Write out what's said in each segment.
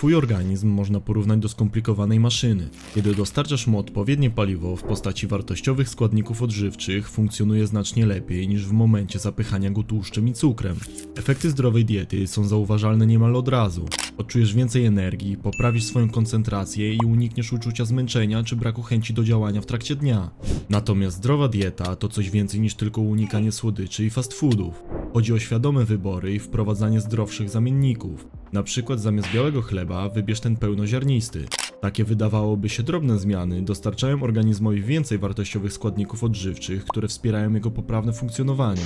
Twój organizm można porównać do skomplikowanej maszyny. Kiedy dostarczasz mu odpowiednie paliwo w postaci wartościowych składników odżywczych, funkcjonuje znacznie lepiej niż w momencie zapychania go tłuszczem i cukrem. Efekty zdrowej diety są zauważalne niemal od razu. Odczujesz więcej energii, poprawisz swoją koncentrację i unikniesz uczucia zmęczenia czy braku chęci do działania w trakcie dnia. Natomiast zdrowa dieta to coś więcej niż tylko unikanie słodyczy i fast foodów. Chodzi o świadome wybory i wprowadzanie zdrowszych zamienników. Na przykład zamiast białego chleba wybierz ten pełnoziarnisty. Takie wydawałoby się drobne zmiany dostarczają organizmowi więcej wartościowych składników odżywczych, które wspierają jego poprawne funkcjonowanie.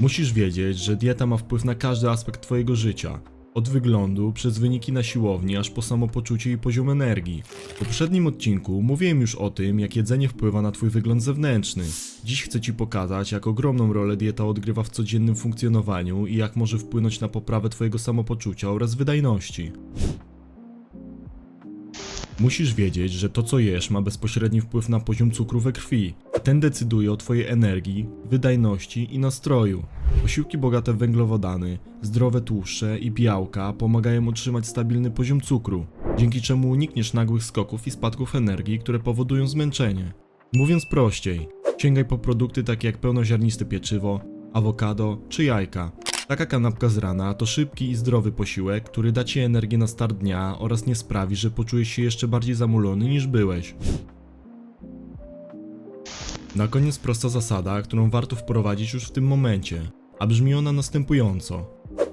Musisz wiedzieć, że dieta ma wpływ na każdy aspekt Twojego życia. Od wyglądu, przez wyniki na siłowni, aż po samopoczucie i poziom energii. W poprzednim odcinku mówiłem już o tym, jak jedzenie wpływa na Twój wygląd zewnętrzny. Dziś chcę Ci pokazać, jak ogromną rolę dieta odgrywa w codziennym funkcjonowaniu i jak może wpłynąć na poprawę Twojego samopoczucia oraz wydajności. Musisz wiedzieć, że to co jesz ma bezpośredni wpływ na poziom cukru we krwi. Ten decyduje o Twojej energii, wydajności i nastroju. Posiłki bogate w węglowodany, zdrowe tłuszcze i białka pomagają utrzymać stabilny poziom cukru, dzięki czemu unikniesz nagłych skoków i spadków energii, które powodują zmęczenie. Mówiąc prościej, sięgaj po produkty takie jak pełnoziarniste pieczywo, awokado czy jajka. Taka kanapka z rana to szybki i zdrowy posiłek, który da Ci energię na start dnia oraz nie sprawi, że poczujesz się jeszcze bardziej zamulony niż byłeś. Na koniec prosta zasada, którą warto wprowadzić już w tym momencie, a brzmi ona następująco.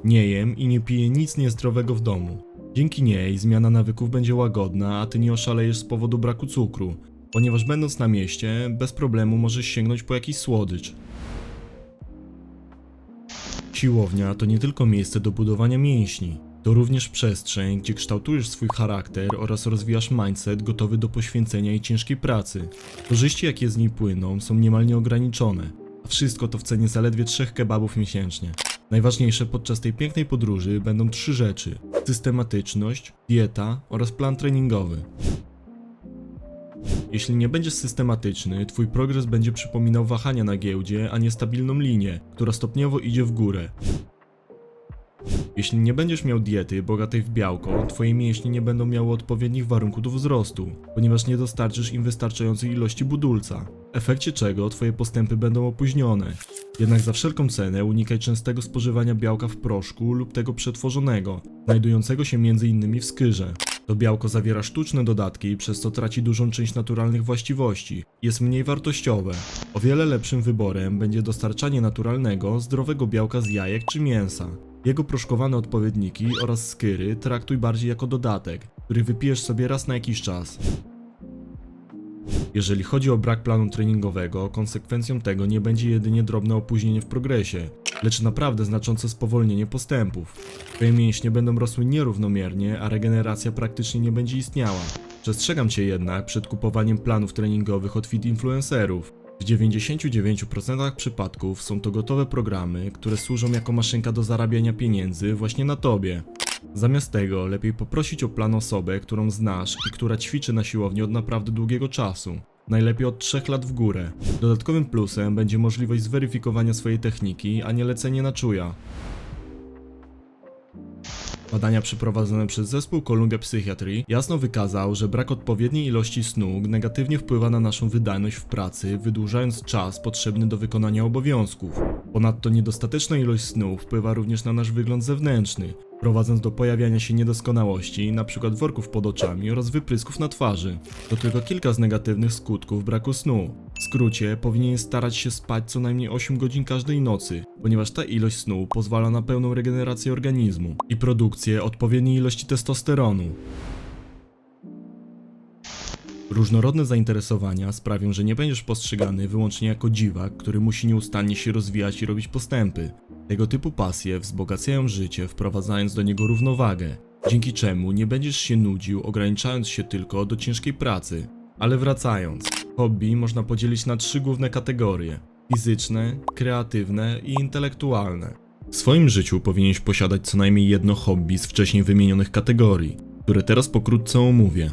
Nie jem i nie piję nic niezdrowego w domu. Dzięki niej zmiana nawyków będzie łagodna, a ty nie oszalejesz z powodu braku cukru, ponieważ będąc na mieście, bez problemu możesz sięgnąć po jakiś słodycz. Siłownia to nie tylko miejsce do budowania mięśni, to również przestrzeń, gdzie kształtujesz swój charakter oraz rozwijasz mindset gotowy do poświęcenia i ciężkiej pracy. Korzyści, jakie z niej płyną, są niemal nieograniczone, a wszystko to w cenie zaledwie trzech kebabów miesięcznie. Najważniejsze podczas tej pięknej podróży będą trzy rzeczy: systematyczność, dieta oraz plan treningowy. Jeśli nie będziesz systematyczny, twój progres będzie przypominał wahania na giełdzie, a nie stabilną linię, która stopniowo idzie w górę. Jeśli nie będziesz miał diety bogatej w białko, twoje mięśnie nie będą miały odpowiednich warunków do wzrostu, ponieważ nie dostarczysz im wystarczającej ilości budulca, w efekcie czego twoje postępy będą opóźnione. Jednak za wszelką cenę unikaj częstego spożywania białka w proszku lub tego przetworzonego, znajdującego się m.in. w skyrze. To białko zawiera sztuczne dodatki, przez co traci dużą część naturalnych właściwości. Jest mniej wartościowe. O wiele lepszym wyborem będzie dostarczanie naturalnego, zdrowego białka z jajek czy mięsa. Jego proszkowane odpowiedniki oraz skyry traktuj bardziej jako dodatek, który wypijesz sobie raz na jakiś czas. Jeżeli chodzi o brak planu treningowego, konsekwencją tego nie będzie jedynie drobne opóźnienie w progresie, lecz naprawdę znaczące spowolnienie postępów. Twoje mięśnie będą rosły nierównomiernie, a regeneracja praktycznie nie będzie istniała. Przestrzegam Cię jednak przed kupowaniem planów treningowych od fit influencerów. W 99% przypadków są to gotowe programy, które służą jako maszynka do zarabiania pieniędzy właśnie na Tobie. Zamiast tego lepiej poprosić o plan osobę, którą znasz i która ćwiczy na siłowni od naprawdę długiego czasu. Najlepiej od 3 lat w górę. Dodatkowym plusem będzie możliwość zweryfikowania swojej techniki, a nie lecenie na czuja. Badania przeprowadzone przez zespół Columbia Psychiatry jasno wykazał, że brak odpowiedniej ilości snu negatywnie wpływa na naszą wydajność w pracy, wydłużając czas potrzebny do wykonania obowiązków. Ponadto niedostateczna ilość snu wpływa również na nasz wygląd zewnętrzny, prowadząc do pojawiania się niedoskonałości, np. worków pod oczami oraz wyprysków na twarzy. To tylko kilka z negatywnych skutków braku snu. W skrócie, powinien starać się spać co najmniej 8 godzin każdej nocy, ponieważ ta ilość snu pozwala na pełną regenerację organizmu i produkcję odpowiedniej ilości testosteronu. Różnorodne zainteresowania sprawią, że nie będziesz postrzegany wyłącznie jako dziwak, który musi nieustannie się rozwijać i robić postępy. Tego typu pasje wzbogacają życie, wprowadzając do niego równowagę, dzięki czemu nie będziesz się nudził, ograniczając się tylko do ciężkiej pracy. Ale wracając, hobby można podzielić na trzy główne kategorie: fizyczne, kreatywne i intelektualne. W swoim życiu powinieneś posiadać co najmniej jedno hobby z wcześniej wymienionych kategorii, które teraz pokrótce omówię.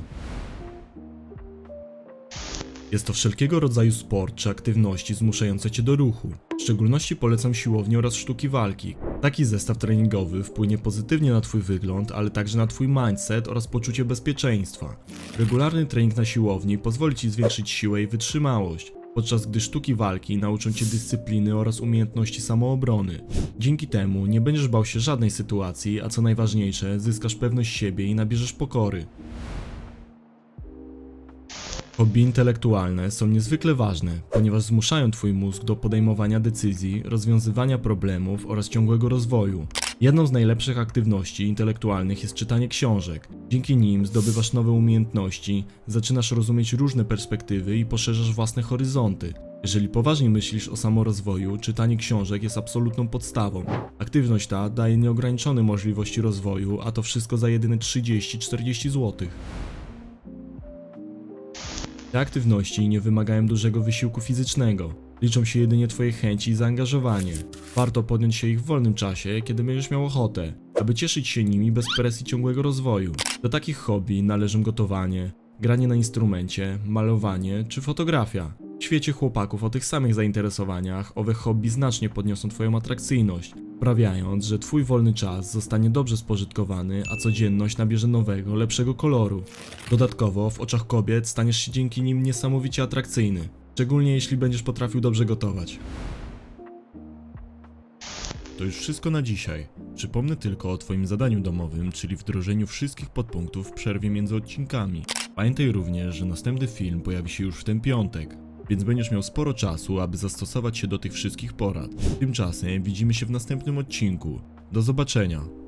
Jest to wszelkiego rodzaju sport czy aktywności zmuszające cię do ruchu. W szczególności polecam siłownię oraz sztuki walki, Taki zestaw treningowy wpłynie pozytywnie na Twój wygląd, ale także na Twój mindset oraz poczucie bezpieczeństwa. Regularny trening na siłowni pozwoli Ci zwiększyć siłę i wytrzymałość, podczas gdy sztuki walki nauczą Cię dyscypliny oraz umiejętności samoobrony. Dzięki temu nie będziesz bał się żadnej sytuacji, a co najważniejsze, zyskasz pewność siebie i nabierzesz pokory. Hobby intelektualne są niezwykle ważne, ponieważ zmuszają Twój mózg do podejmowania decyzji, rozwiązywania problemów oraz ciągłego rozwoju. Jedną z najlepszych aktywności intelektualnych jest czytanie książek. Dzięki nim zdobywasz nowe umiejętności, zaczynasz rozumieć różne perspektywy i poszerzasz własne horyzonty. Jeżeli poważnie myślisz o samorozwoju, czytanie książek jest absolutną podstawą. Aktywność ta daje nieograniczone możliwości rozwoju, a to wszystko za jedyne 30-40 zł. Te aktywności nie wymagają dużego wysiłku fizycznego. Liczą się jedynie Twoje chęci i zaangażowanie. Warto podjąć się ich w wolnym czasie, kiedy będziesz miał ochotę, aby cieszyć się nimi bez presji ciągłego rozwoju. Do takich hobby należą gotowanie, granie na instrumencie, malowanie czy fotografia. Świecie chłopaków o tych samych zainteresowaniach owe hobby znacznie podniosą Twoją atrakcyjność, sprawiając, że Twój wolny czas zostanie dobrze spożytkowany, a codzienność nabierze nowego, lepszego koloru. Dodatkowo w oczach kobiet staniesz się dzięki nim niesamowicie atrakcyjny, szczególnie jeśli będziesz potrafił dobrze gotować. To już wszystko na dzisiaj. Przypomnę tylko o Twoim zadaniu domowym, czyli wdrożeniu wszystkich podpunktów w przerwie między odcinkami. Pamiętaj również, że następny film pojawi się już w ten piątek, więc będziesz miał sporo czasu, aby zastosować się do tych wszystkich porad. Tymczasem widzimy się w następnym odcinku. Do zobaczenia.